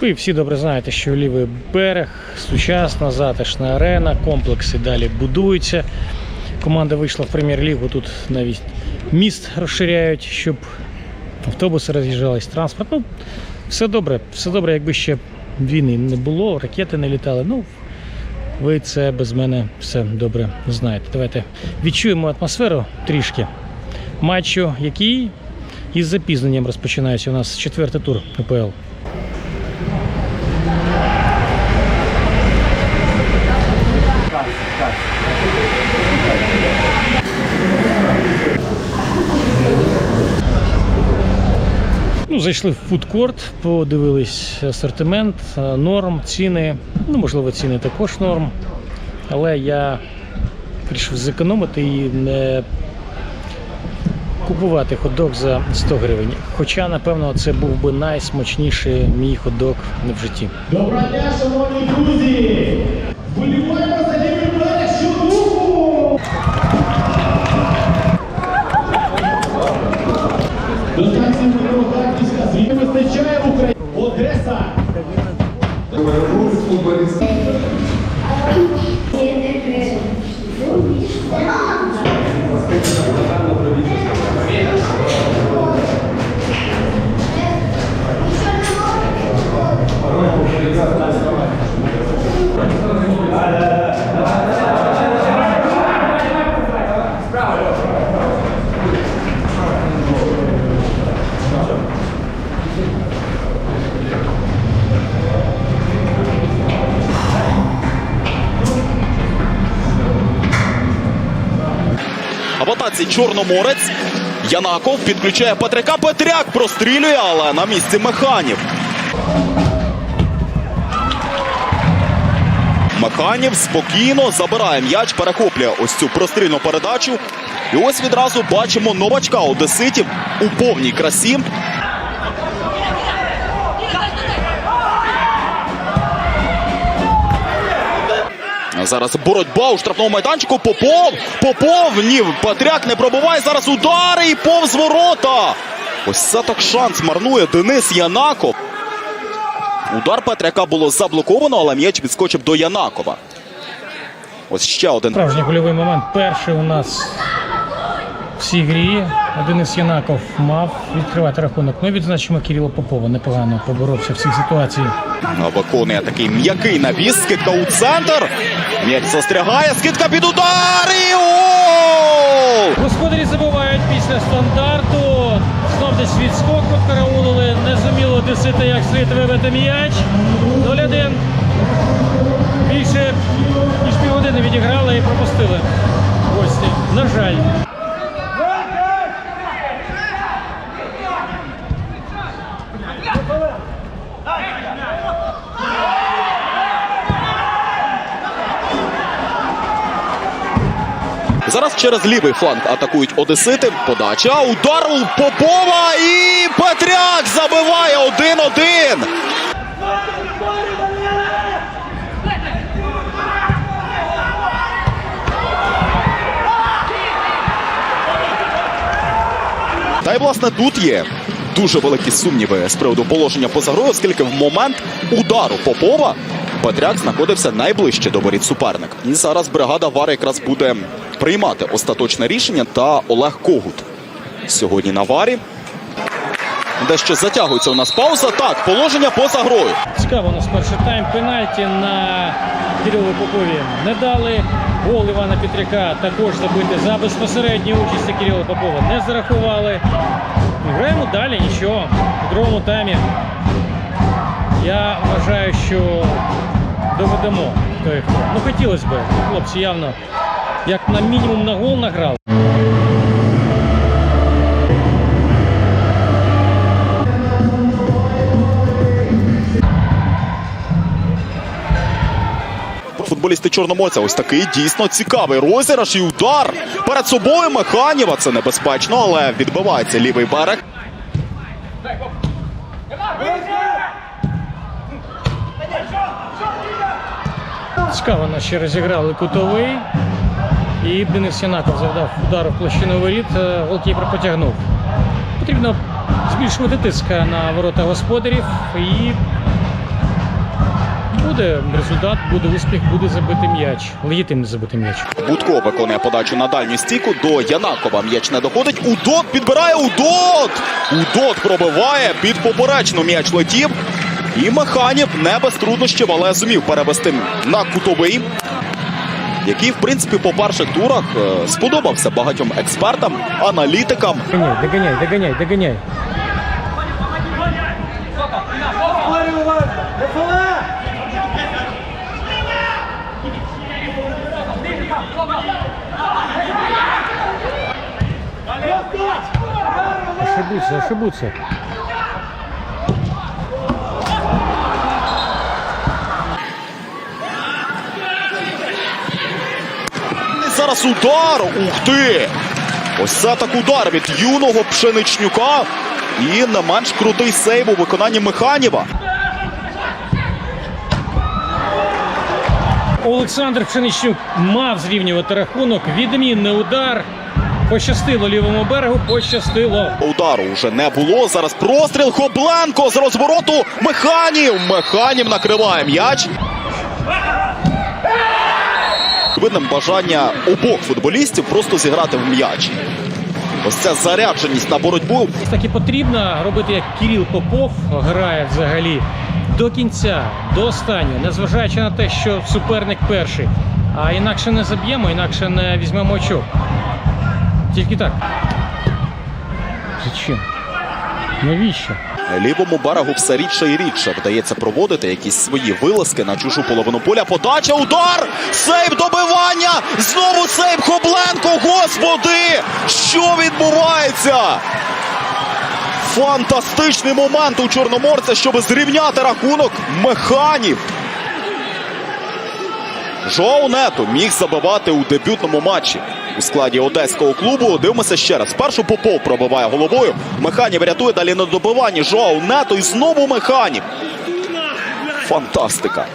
Ви всі добре знаєте, що лівий берег, сучасна, затишна арена, комплекси далі будуються. Команда вийшла в прем'єр-лігу. Тут навіть міст розширяють, щоб автобуси роз'їжджались, транспорт. Ну, все добре, все добре, якби ще війни не було, ракети не літали. Ну, ви це без мене все добре знаєте. Давайте відчуємо атмосферу трішки матчу, який із запізненням розпочинається. У нас четвертий тур УПЛ. Зайшли в фудкорт, подивились асортимент, е, норм, ціни. Ну, можливо, ціни також норм. Але я вирішив зекономити і не купувати хот-дог за 100 гривень. Хоча, напевно, це був би найсмачніший мій хот-дог в житті. Доброго дня, шановні друзі! Vou. Чорноморець. Янаков підключає Петряка. Петряк прострілює, але на місці Механів. Механів спокійно забирає м'яч, перехоплює ось цю прострільну передачу. І ось відразу бачимо новачка Одеситів у повній красі. Зараз боротьба у штрафному майданчику. Попов! Попов! Ні, Патряк не пробуває. Зараз удари і повз ворота. Ось це так шанс марнує Денис Янаков. Удар Петряка було заблоковано, але м'яч відскочив до Янакова. Ось ще один. Справжній гольовий момент. Перший у нас в цій грі. Денис Янаков мав відкривати рахунок. Ну, відзначимо Кирила Попова. Непогано поборовся в цій ситуації. Виконує такий м'який навіс. Скидка у центр. М'яч застрягає. Скидка під удар. І гол! Господарі забувають після стандарту. Знов десь відскок подкараулили. Не зуміло десити, як слід вибити м'яч. 0-1. Більше ніж півгодини відіграли і пропустили гості. На жаль. Зараз через лівий фланг атакують Одесити. Подача. Удар у Попова. І Петряк забиває 1-1. Й власне тут є дуже великі сумніви з приводу положення поза грою, оскільки в момент удару Попова Петряк знаходився найближче до воріт суперника. І зараз бригада Вари якраз буде приймати остаточне рішення та Олег Когут сьогодні на варі. Дещо затягується у нас пауза. Так, положення поза грою. Цікаво, у нас перший тайм пенальті на Кирилу Попові не дали. Гол Івана Петряка також забити за безпосередньої участі Кирила Попова не зарахували. Граємо далі, нічого. У другому таймі я вважаю, що доведемо той. Ну хотілося б, хлопці явно як на мінімум на гол награли. Футболісти Чорноморця ось такий дійсно цікавий розіграш і удар перед собою Механіва. Це небезпечно, але відбивається лівий берег. Цікаво, ще розіграли кутовий. І Денис Янаков завдав удару в площину воріт, е, голкіпер потягнув. Потрібно збільшувати тиск на ворота господарів і буде результат, буде успіх, буде забити м'яч. Легітимний забити м'яч. Будко виконує подачу на дальню стійку до Янакова. М'яч не доходить. Удот підбирає Удот! Удот пробиває під поперечну м'яч летів. І Механів не без труднощів, але зумів перевести на кутовий. Який, в принципі, по перших турах е, сподобався багатьом експертам, аналітикам. Догоняй, догоняй, догоняй, догоняй. Ошибутся, ошибутся. Зараз удар. Ух ти! Ось це так удар від юного пшеничнюка. І не менш крутий сейв у виконанні Механіва. Олександр Пшеничнюк мав зрівнювати рахунок. Відмінний удар. Пощастило лівому берегу, пощастило. Удару вже не було. Зараз простріл Хобленко з розвороту. Механів. Механів накриває м'яч. Видним бажання обох футболістів просто зіграти в м'яч. Ось ця зарядженість на боротьбу. Так і потрібно робити, як Кіріл Попов грає взагалі до кінця, до останнього, незважаючи на те, що суперник перший. А інакше не заб'ємо, інакше не візьмемо очок. Тільки так. Зачем? Навіщо? Лівому берегу все рідше і рідше вдається проводити якісь свої вилазки на чужу половину поля. Подача, удар! Сейв добивання! Знову сейв Хобленко! Господи! Що відбувається? Фантастичний момент у Чорноморця, щоб зрівняти рахунок механів. Жоу Нето міг забивати у дебютному матчі у складі одеського клубу. Дивимося ще раз. Спершу Попов пробиває головою. Механів рятує далі на добиванні. Жоу Нето і знову Механів. Фантастика.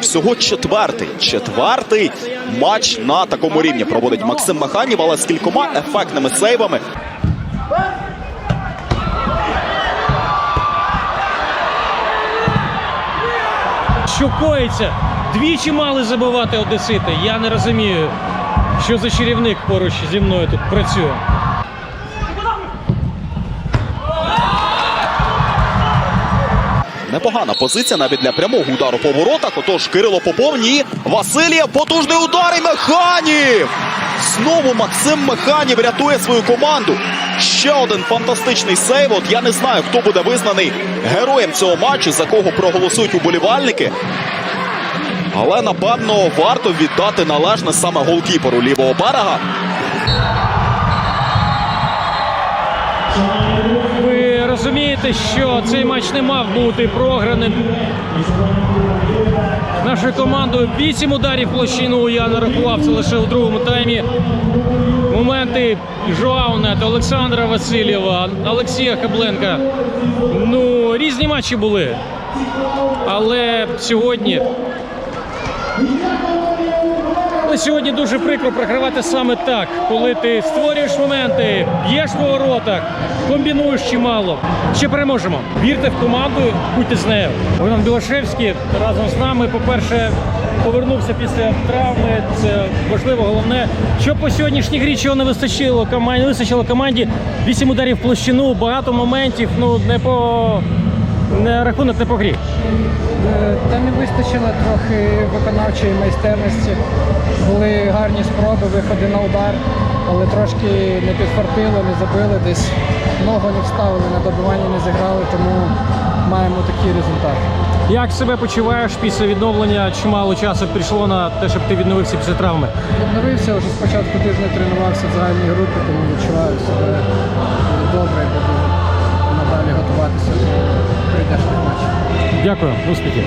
Всього четвертий. Четвертий матч на такому рівні проводить Максим Механів, але з кількома ефектними сейвами. Що коїться? Двічі мали забивати одесити. Я не розумію, що за чарівник поруч зі мною тут працює. Непогана позиція навіть для прямого удару по воротах. Отож Кирило Попов, ні. Василія, потужний удар і Механів! Знову Максим Механів рятує свою команду. Ще один фантастичний сейв. От я не знаю, хто буде визнаний героєм цього матчу, за кого проголосують уболівальники. Але напевно варто віддати належне саме голкіперу лівого берега. Ви розумієте, що цей матч не мав бути програним. Нашою командою 8 ударів площину. Я нарахував це лише у другому таймі. Моменти Жоау Нето, Олександра Васильєва, Олексія Хабленка. Ну, різні матчі були. Але сьогодні. Але сьогодні дуже прикро програвати саме так, коли ти створюєш моменти, б'єш по воротах, комбінуєш чимало. Ще переможемо. Вірте в команду, будьте з нею. Богдан Білошевський разом з нами, по-перше, повернувся після травми. Це важливо, головне. Що по сьогоднішній грі чого не вистачило команді, не вистачило команді. Вісім ударів в площину, багато моментів. Ну не по не рахунок, не по грі. Е, Та не вистачило трохи виконавчої майстерності. Були гарні спроби, виходи на удар, але трошки не підфартило, не забили десь. Ногу не вставили, на добиванні не зіграли, тому маємо такий результат. Як себе почуваєш після відновлення? Чимало часу прийшло на те, щоб ти відновився після травми? Відновився вже спочатку тижня тренувався в загальній групі, тому відчуваю себе добре Дякую, успіхів.